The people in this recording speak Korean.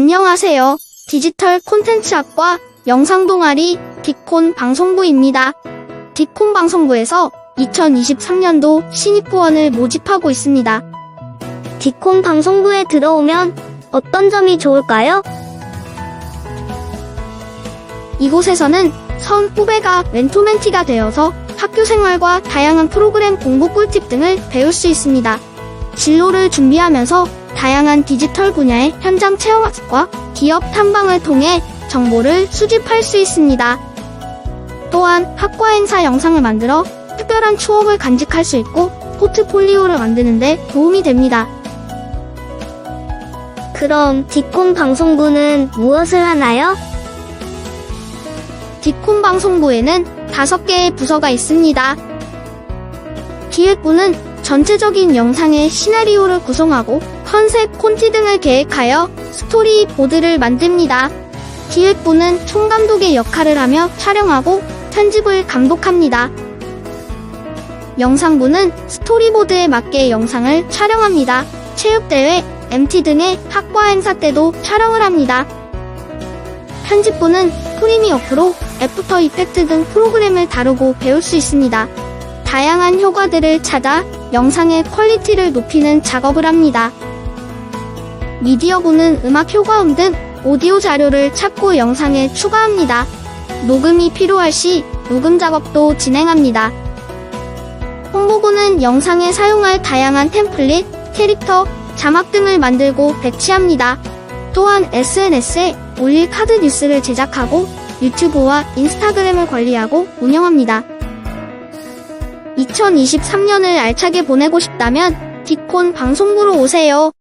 안녕하세요. 디지털 콘텐츠학과 영상 동아리 디콘 방송부입니다. 디콘 방송부에서 2023년도 신입부원을 모집하고 있습니다. 디콘 방송부에 들어오면 어떤 점이 좋을까요? 이곳에서는 선 후배가 멘토멘티가 되어서 학교 생활과 다양한 프로그램 공부 꿀팁 등을 배울 수 있습니다. 진로를 준비하면서 다양한 디지털 분야의 현장 체험학습과 기업 탐방을 통해 정보를 수집할 수 있습니다. 또한 학과 행사 영상을 만들어 특별한 추억을 간직할 수 있고 포트폴리오를 만드는데 도움이 됩니다. 그럼 디콘 방송부는 무엇을 하나요? 디콘 방송부에는 다섯 개의 부서가 있습니다. 기획부는 전체적인 영상의 시나리오를 구성하고 컨셉, 콘티 등을 계획하여 스토리 보드를 만듭니다. 기획부는 총감독의 역할을 하며 촬영하고 편집을 감독합니다. 영상부는 스토리보드에 맞게 영상을 촬영합니다. 체육대회, MT 등의 학과 행사 때도 촬영을 합니다. 편집부는 프리미어 프로, 애프터 이펙트 등 프로그램을 다루고 배울 수 있습니다. 다양한 효과들을 찾아 영상의 퀄리티를 높이는 작업을 합니다. 미디어부는 음악 효과음 등 오디오 자료를 찾고 영상에 추가합니다. 녹음이 필요할 시 녹음 작업도 진행합니다. 홍보부는 영상에 사용할 다양한 템플릿, 캐릭터, 자막 등을 만들고 배치합니다. 또한 SNS에 올릴 카드 뉴스를 제작하고 유튜브와 인스타그램을 관리하고 운영합니다. 2023년을 알차게 보내고 싶다면 디콘 방송부로 오세요.